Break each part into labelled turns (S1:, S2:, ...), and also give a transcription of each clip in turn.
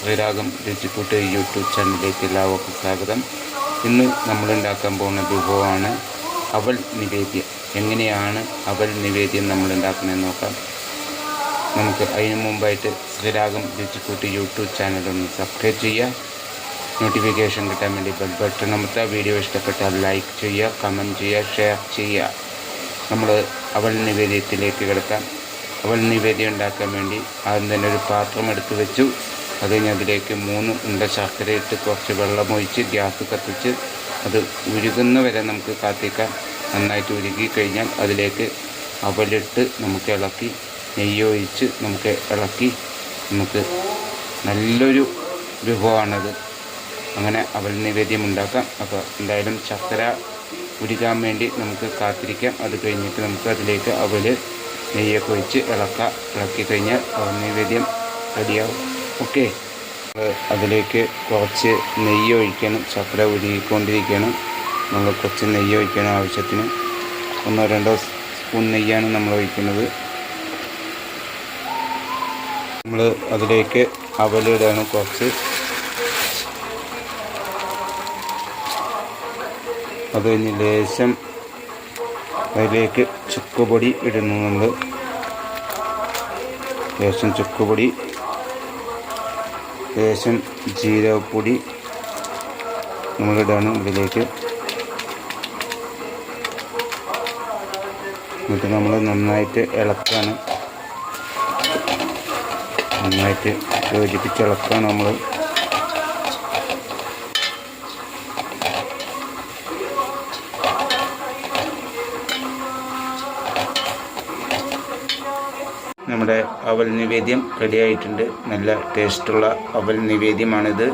S1: Sriragam രുചിക്കൂട്ട് YouTube ചാനലിലേക്ക് എല്ലാവർക്കും സ്വാഗതം. ഇന്ന് നമ്മൾ ഉണ്ടാക്കാൻ പോകുന്ന വിഭവമാണ് അവൽ നിവേദ്യം. എങ്ങനെയാണ് അവൽ നിവേദ്യം നമ്മൾ ഉണ്ടാക്കുന്നതെന്ന് നോക്കാം. നമുക്ക് അതിന് മുമ്പായിട്ട് ശ്രീരാഗം രുചിക്കൂട്ട് യൂട്യൂബ് ചാനൽ ഒന്ന് സബ്സ്ക്രൈബ് ചെയ്യുക. നോട്ടിഫിക്കേഷൻ കിട്ടാൻ വേണ്ടി ബെൽ ബട്ടൺ അമർത്തുക. വീഡിയോ ഇഷ്ടപ്പെട്ടാൽ ലൈക്ക് ചെയ്യുക കമന്റ് ചെയ്യുക ഷെയർ ചെയ്യുക. നമ്മൾ അവൽ നിവേദ്യത്തിലേക്ക് കിടക്കാം. അവൽ നിവേദ്യം ഉണ്ടാക്കാൻ വേണ്ടി ആദ്യം തന്നെ ഒരു പാത്രം എടുത്ത് വെച്ചു. അത് അതിലേക്ക് മൂന്ന് ഉണ്ട ശർക്കര ഇട്ട് കുറച്ച് വെള്ളമൊഴിച്ച് ഗ്യാസ് കത്തിച്ച് അത് ഉരുകുന്ന വരെ നമുക്ക് കാത്തിക്കാം. നന്നായിട്ട് ഉരുകി കഴിഞ്ഞാൽ അതിലേക്ക് അവലിട്ട് നമുക്ക് ഇളക്കി നെയ്യൊഴിച്ച് നമുക്ക് ഇളക്കി. നമുക്ക് നല്ലൊരു വിഭവമാണത് അങ്ങനെ അവൽ നിവേദ്യം ഉണ്ടാക്കാം. അപ്പോൾ എന്തായാലും ശർക്കര ഉരുകാൻ വേണ്ടി നമുക്ക് കാത്തിരിക്കാം. അത് കഴിഞ്ഞിട്ട് നമുക്ക് അതിലേക്ക് അവൽ നെയ്യൊക്കെ ഒഴിച്ച് ഇളക്കാം. ഇളക്കി കഴിഞ്ഞാൽ അവൽ നിവേദ്യം റെഡിയാവും. ഓക്കെ. അതിലേക്ക് കുറച്ച് നെയ്യ് ഒഴിക്കണം. ശർക്കര ഉരുകിക്കൊണ്ടിരിക്കണം നമ്മൾ കുറച്ച് നെയ്യ് ഒഴിക്കണം ആവശ്യത്തിന്. ഒന്നോ രണ്ടോ സ്പൂൺ നെയ്യാണ് നമ്മൾ ഒഴിക്കുന്നത്. നമ്മൾ അതിലേക്ക് അവലിടണം കുറച്ച്. അത് കഴിഞ്ഞ് ലേശം അതിലേക്ക് ചുക്കുപൊടി ഇടുന്നു നമ്മൾ ലേശം ചുക്കുപൊടി ലേശം ജീരകപ്പൊടി നമ്മളിടാണ് ഇതിലേക്ക് എന്നിട്ട് നമ്മൾ നന്നായിട്ട് ഇളക്കാണ്. നന്നായിട്ട് യോജിപ്പിച്ച് ഇളക്കാണ് നമ്മൾ നമ്മുടെ അവൽ നിവേദ്യം റെഡിയായിട്ടുണ്ട് നല്ല ടേസ്റ്റുള്ള അവൽ നിവേദ്യമാണിത്.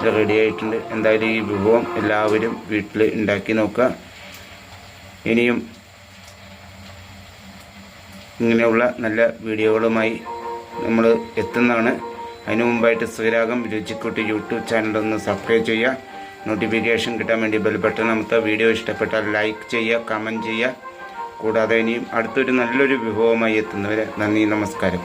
S1: ഇത് റെഡി ആയിട്ടുണ്ട്. എന്തായാലും ഈ വിഭവം എല്ലാവരും വീട്ടിൽ ഉണ്ടാക്കി നോക്കുക. ഇനിയും ഇങ്ങനെയുള്ള നല്ല വീഡിയോകളുമായി നമ്മൾ എത്തുന്നതാണ്. അതിനു മുമ്പായിട്ട് ശ്രീരാഗം രുചിക്കുട്ടി യൂട്യൂബ് ചാനൽ ഒന്ന് സബ്സ്ക്രൈബ് ചെയ്യുക. നോട്ടിഫിക്കേഷൻ കിട്ടാൻ വേണ്ടി ബെൽ ബട്ടൺ അമർത്തുക. വീഡിയോ ഇഷ്ടപ്പെട്ടാൽ ലൈക്ക് ചെയ്യുക കമന്റ് ചെയ്യുക. കൂടാതെ ഇനിയും അടുത്തൊരു നല്ലൊരു വിഭവമായി എത്തുന്നവരെ നന്ദി നമസ്കാരം.